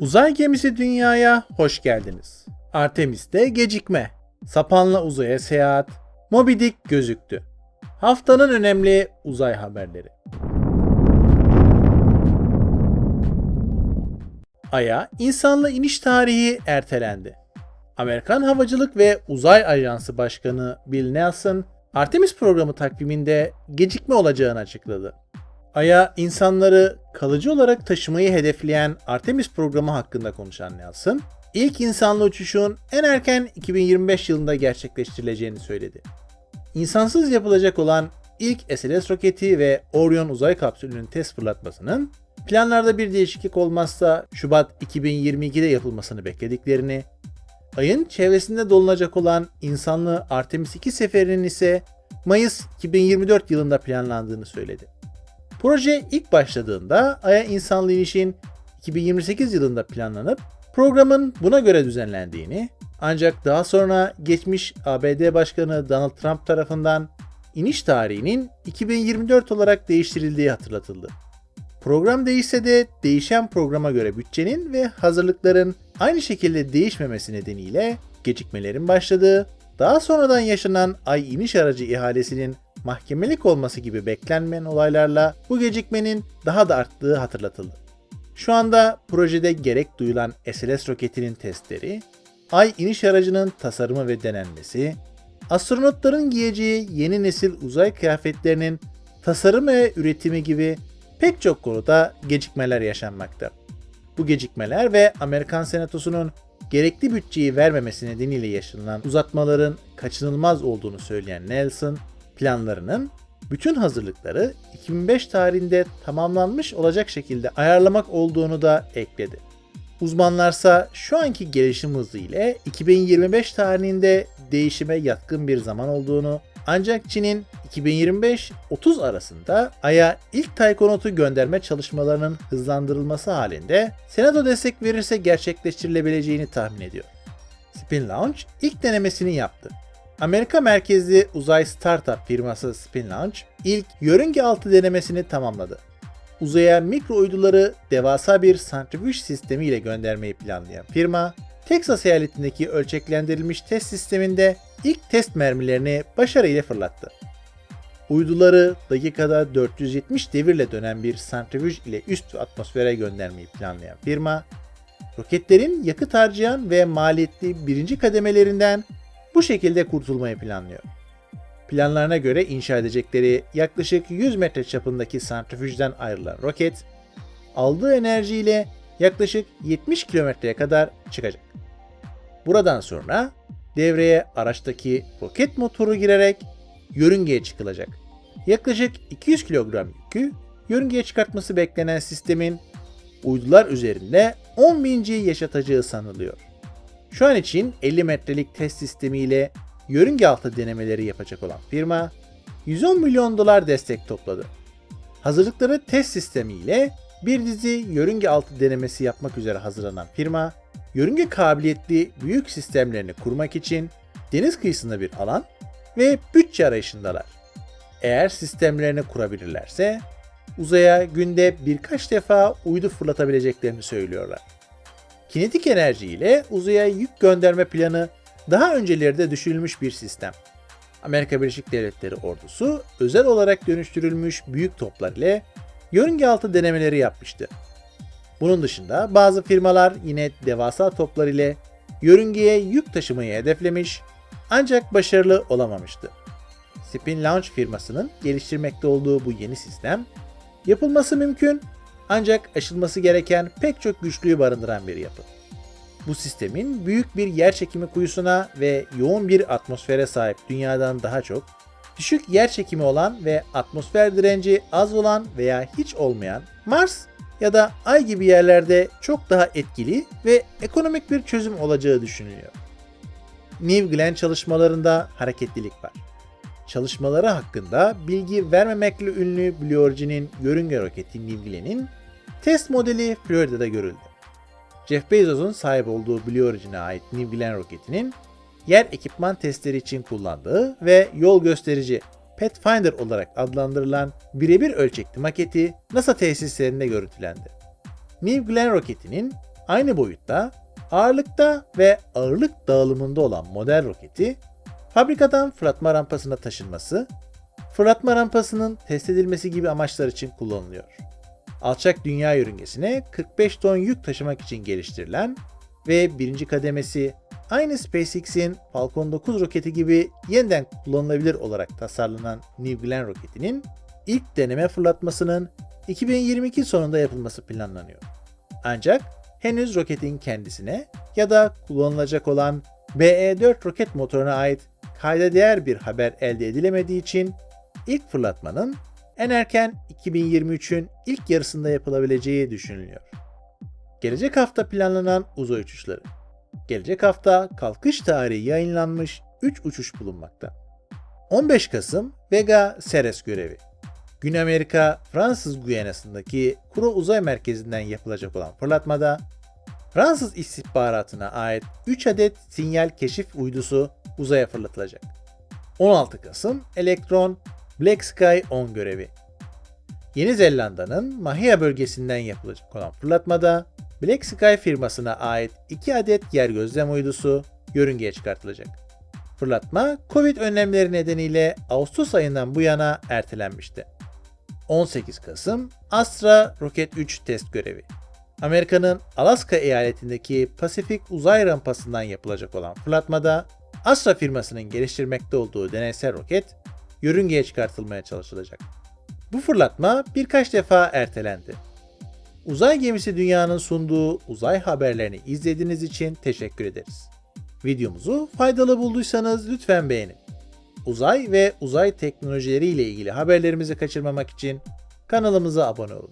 Uzay gemisi dünyaya hoş geldiniz. Artemis'te gecikme, Sapanla uzaya seyahat, Moby Dick gözüktü. Haftanın önemli uzay haberleri. Ay'a insanlı iniş tarihi ertelendi. Amerikan Havacılık ve Uzay Ajansı Başkanı Bill Nelson, Artemis programı takviminde gecikme olacağını açıkladı. Ay'a insanları kalıcı olarak taşımayı hedefleyen Artemis programı hakkında konuşan Nelson, ilk insanlı uçuşun en erken 2025 yılında gerçekleştirileceğini söyledi. İnsansız yapılacak olan ilk SLS roketi ve Orion uzay kapsülünün test fırlatmasının planlarda bir değişiklik olmazsa Şubat 2022'de yapılmasını beklediklerini, ayın çevresinde dolunacak olan insanlı Artemis 2 seferinin ise Mayıs 2024 yılında planlandığını söyledi. Proje ilk başladığında Ay'a insanlı inişin 2028 yılında planlanıp programın buna göre düzenlendiğini ancak daha sonra geçmiş ABD Başkanı Donald Trump tarafından iniş tarihinin 2024 olarak değiştirildiği hatırlatıldı. Program değişse de değişen programa göre bütçenin ve hazırlıkların aynı şekilde değişmemesi nedeniyle gecikmelerin başladığı, daha sonradan yaşanan ay iniş aracı ihalesinin mahkemelik olması gibi beklenmeyen olaylarla bu gecikmenin daha da arttığı hatırlatıldı. Şu anda projede gerek duyulan SLS roketinin testleri, ay iniş aracının tasarımı ve denenmesi, astronotların giyeceği yeni nesil uzay kıyafetlerinin tasarımı ve üretimi gibi pek çok konuda gecikmeler yaşanmakta. Bu gecikmeler ve Amerikan Senatosu'nun gerekli bütçeyi vermemesi nedeniyle yaşanılan uzatmaların kaçınılmaz olduğunu söyleyen Nelson, planlarının bütün hazırlıkları 2005 tarihinde tamamlanmış olacak şekilde ayarlamak olduğunu da ekledi. Uzmanlarsa şu anki gelişim hızı ile 2025 tarihinde değişime yatkın bir zaman olduğunu ancak Çin'in 2025-30 arasında Ay'a ilk taikonotu gönderme çalışmalarının hızlandırılması halinde Senato destek verirse gerçekleştirilebileceğini tahmin ediyor. Spin Launch ilk denemesini yaptı. Amerika merkezli uzay startup firması Spin Launch ilk yörünge altı denemesini tamamladı. Uzaya mikro uyduları devasa bir santrifüj sistemiyle göndermeyi planlayan firma, Texas eyaletindeki ölçeklendirilmiş test sisteminde ilk test mermilerini başarıyla fırlattı. Uyduları dakikada 470 devirle dönen bir santrifüj ile üst atmosfere göndermeyi planlayan firma, roketlerin yakıt harcayan ve maliyetli birinci kademelerinden bu şekilde kurtulmayı planlıyor. Planlarına göre inşa edecekleri yaklaşık 100 metre çapındaki santrifüjden ayrılan roket, aldığı enerjiyle yaklaşık 70 kilometreye kadar çıkacak. Buradan sonra devreye araçtaki roket motoru girerek yörüngeye çıkılacak. Yaklaşık 200 kilogram yükü yörüngeye çıkartması beklenen sistemin uydular üzerinde 10 binci yaşatacağı sanılıyor. Şu an için 50 metrelik test sistemiyle yörünge altı denemeleri yapacak olan firma 110 milyon dolar destek topladı. Hazırlıkları test sistemiyle bir dizi yörünge altı denemesi yapmak üzere hazırlanan firma, yörünge kabiliyetli büyük sistemlerini kurmak için deniz kıyısında bir alan ve bütçe arayışındalar. Eğer sistemlerini kurabilirlerse uzaya günde birkaç defa uydu fırlatabileceklerini söylüyorlar. Kinetik enerji ile uzaya yük gönderme planı daha öncelerde düşünülmüş bir sistem. Amerika Birleşik Devletleri ordusu özel olarak dönüştürülmüş büyük toplar ile yörünge altı denemeleri yapmıştı. Bunun dışında bazı firmalar yine devasa toplar ile yörüngeye yük taşımayı hedeflemiş ancak başarılı olamamıştı. Spin Launch firmasının geliştirmekte olduğu bu yeni sistem yapılması mümkün ancak aşılması gereken pek çok güçlüğü barındıran bir yapı. Bu sistemin büyük bir yer çekimi kuyusuna ve yoğun bir atmosfere sahip dünyadan daha çok düşük yer çekimi olan ve atmosfer direnci az olan veya hiç olmayan Mars ya da Ay gibi yerlerde çok daha etkili ve ekonomik bir çözüm olacağı düşünülüyor. New Glenn çalışmalarında hareketlilik var. Çalışmaları hakkında bilgi vermemekle ünlü Blue Origin'in yörünge roketi New Glenn'in test modeli Florida'da görüldü. Jeff Bezos'un sahip olduğu Blue Origin'e ait New Glenn roketinin yer ekipman testleri için kullandığı ve yol gösterici Pathfinder olarak adlandırılan birebir ölçekli maketi NASA tesislerinde görüntülendi. New Glenn roketinin aynı boyutta, ağırlıkta ve ağırlık dağılımında olan model roketi fabrikadan fırlatma rampasına taşınması, fırlatma rampasının test edilmesi gibi amaçlar için kullanılıyor. Alçak dünya yörüngesine 45 ton yük taşımak için geliştirilen ve birinci kademesi aynı SpaceX'in Falcon 9 roketi gibi yeniden kullanılabilir olarak tasarlanan New Glenn roketinin ilk deneme fırlatmasının 2022 sonunda yapılması planlanıyor. Ancak henüz roketin kendisine ya da kullanılacak olan BE-4 roket motoruna ait kayda değer bir haber elde edilemediği için ilk fırlatmanın en erken 2023'ün ilk yarısında yapılabileceği düşünülüyor. Gelecek hafta planlanan uzay uçuşları. Gelecek hafta kalkış tarihi yayınlanmış 3 uçuş bulunmakta. 15 Kasım Vega Ceres görevi. Güney Amerika Fransız Guyana'sındaki Kuro Uzay Merkezi'nden yapılacak olan fırlatmada Fransız istihbaratına ait 3 adet sinyal keşif uydusu uzaya fırlatılacak. 16 Kasım Elektron Black Sky 10 görevi. Yeni Zelanda'nın Mahia bölgesinden yapılacak olan fırlatmada Black Sky firmasına ait 2 adet yer gözlem uydusu yörüngeye çıkartılacak. Fırlatma Covid önlemleri nedeniyle Ağustos ayından bu yana ertelenmişti. 18 Kasım Astra Rocket 3 test görevi. Amerika'nın Alaska eyaletindeki Pasifik uzay rampasından yapılacak olan fırlatmada Astra firmasının geliştirmekte olduğu deneysel roket yörüngeye çıkartılmaya çalışılacak. Bu fırlatma birkaç defa ertelendi. Uzay gemisi dünyanın sunduğu uzay haberlerini izlediğiniz için teşekkür ederiz. Videomuzu faydalı bulduysanız lütfen beğenin. Uzay ve uzay teknolojileri ile ilgili haberlerimizi kaçırmamak için kanalımıza abone olun.